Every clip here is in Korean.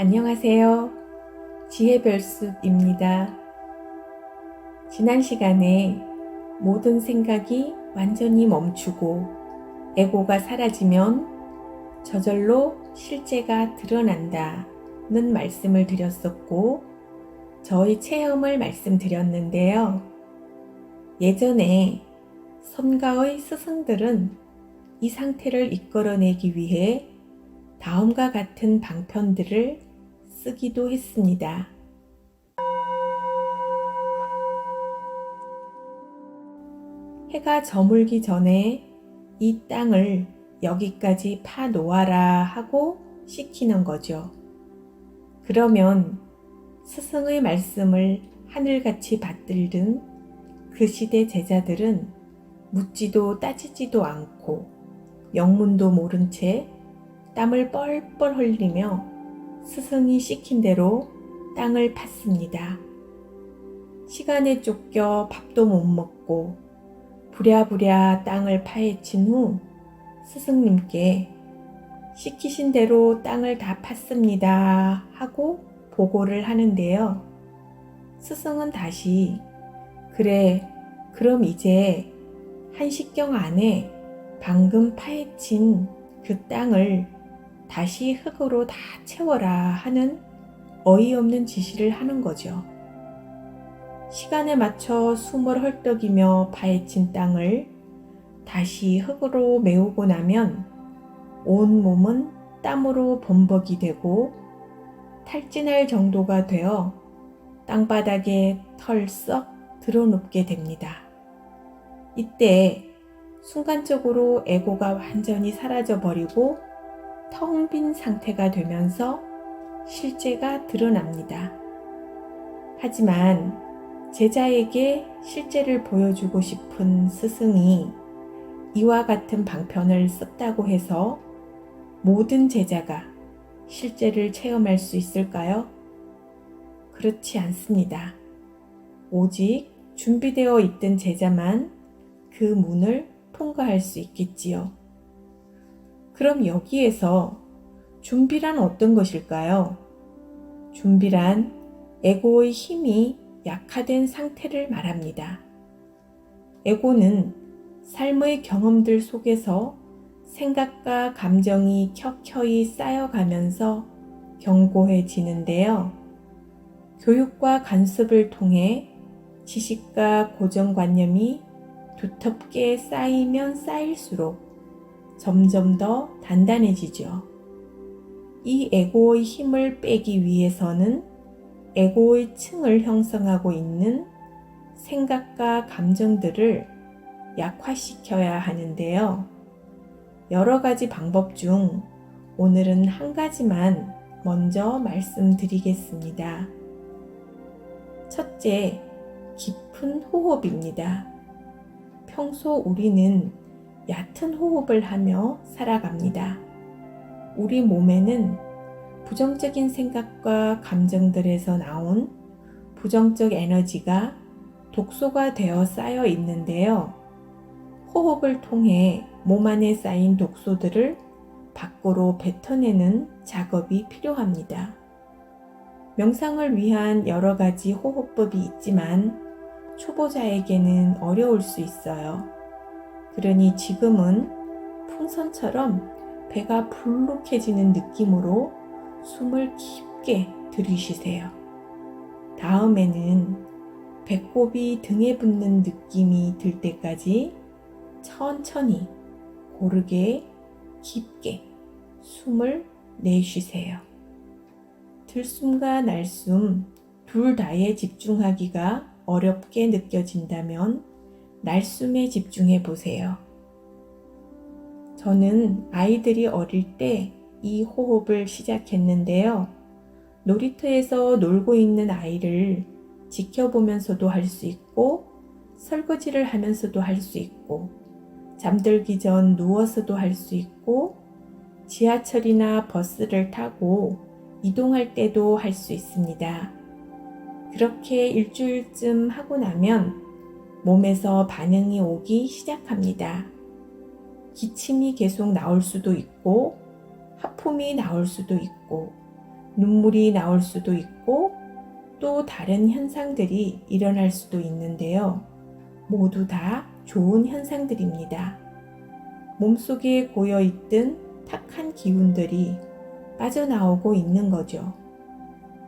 안녕하세요. 지혜별숲입니다. 지난 시간에 모든 생각이 완전히 멈추고 에고가 사라지면 저절로 실제가 드러난다는 말씀을 드렸었고, 저희 체험을 말씀드렸는데요. 예전에 선가의 스승들은 이 상태를 이끌어내기 위해 다음과 같은 방편들을 쓰기도 했습니다. 해가 저물기 전에 이 땅을 여기까지 파 놓아라 하고 시키는 거죠. 그러면 스승의 말씀을 하늘같이 받들든 그 시대 제자들은 묻지도 따지지도 않고 영문도 모른 채 땀을 뻘뻘 흘리며 스승이 시킨 대로 땅을 팠습니다. 시간에 쫓겨 밥도 못 먹고 부랴부랴 땅을 파헤친 후 스승님께 시키신 대로 땅을 다 팠습니다 하고 보고를 하는데요. 스승은 다시 그래 그럼 이제 한식경 안에 방금 파헤친 그 땅을 다시 흙으로 다 채워라 하는 어이없는 지시를 하는 거죠. 시간에 맞춰 숨을 헐떡이며 파헤친 땅을 다시 흙으로 메우고 나면 온 몸은 땀으로 범벅이 되고 탈진할 정도가 되어 땅바닥에 털썩 드러눕게 됩니다. 이때 순간적으로 에고가 완전히 사라져 버리고 텅 빈 상태가 되면서 실제가 드러납니다. 하지만 제자에게 실제를 보여주고 싶은 스승이 이와 같은 방편을 썼다고 해서 모든 제자가 실제를 체험할 수 있을까요? 그렇지 않습니다. 오직 준비되어 있던 제자만 그 문을 통과할 수 있겠지요. 그럼 여기에서 준비란 어떤 것일까요? 준비란 에고의 힘이 약화된 상태를 말합니다. 에고는 삶의 경험들 속에서 생각과 감정이 켜켜이 쌓여가면서 견고해지는데요. 교육과 간섭을 통해 지식과 고정관념이 두텁게 쌓이면 쌓일수록 점점 더 단단해지죠. 이 에고의 힘을 빼기 위해서는 에고의 층을 형성하고 있는 생각과 감정들을 약화시켜야 하는데요. 여러 가지 방법 중 오늘은 한 가지만 먼저 말씀드리겠습니다. 첫째, 깊은 호흡입니다. 평소 우리는 얕은 호흡을 하며 살아갑니다. 우리 몸에는 부정적인 생각과 감정들에서 나온 부정적 에너지가 독소가 되어 쌓여 있는데요. 호흡을 통해 몸 안에 쌓인 독소들을 밖으로 뱉어내는 작업이 필요합니다. 명상을 위한 여러 가지 호흡법이 있지만 초보자에게는 어려울 수 있어요. 그러니 지금은 풍선처럼 배가 불룩해지는 느낌으로 숨을 깊게 들이쉬세요. 다음에는 배꼽이 등에 붙는 느낌이 들 때까지 천천히 고르게 깊게 숨을 내쉬세요. 들숨과 날숨 둘 다에 집중하기가 어렵게 느껴진다면 날숨에 집중해 보세요. 저는 아이들이 어릴 때 이 호흡을 시작했는데요. 놀이터에서 놀고 있는 아이를 지켜보면서도 할 수 있고, 설거지를 하면서도 할 수 있고, 잠들기 전 누워서도 할 수 있고, 지하철이나 버스를 타고 이동할 때도 할 수 있습니다. 그렇게 일주일쯤 하고 나면 몸에서 반응이 오기 시작합니다. 기침이 계속 나올 수도 있고, 하품이 나올 수도 있고, 눈물이 나올 수도 있고 또 다른 현상들이 일어날 수도 있는데요. 모두 다 좋은 현상들입니다. 몸속에 고여있던 탁한 기운들이 빠져나오고 있는 거죠.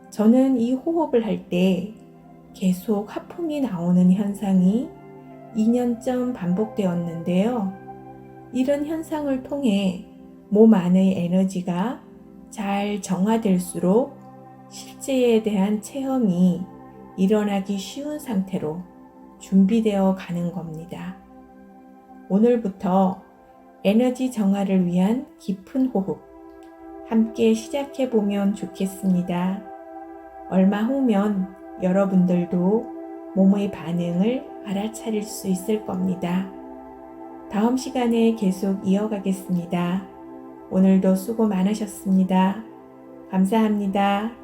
저는 이 호흡을 할 때 계속 하품이 나오는 현상이 2년쯤 반복되었는데요. 이런 현상을 통해 몸 안의 에너지가 잘 정화될수록 실제에 대한 체험이 일어나기 쉬운 상태로 준비되어 가는 겁니다. 오늘부터 에너지 정화를 위한 깊은 호흡 함께 시작해 보면 좋겠습니다. 얼마 후면 여러분들도 몸의 반응을 알아차릴 수 있을 겁니다. 다음 시간에 계속 이어가겠습니다. 오늘도 수고 많으셨습니다. 감사합니다.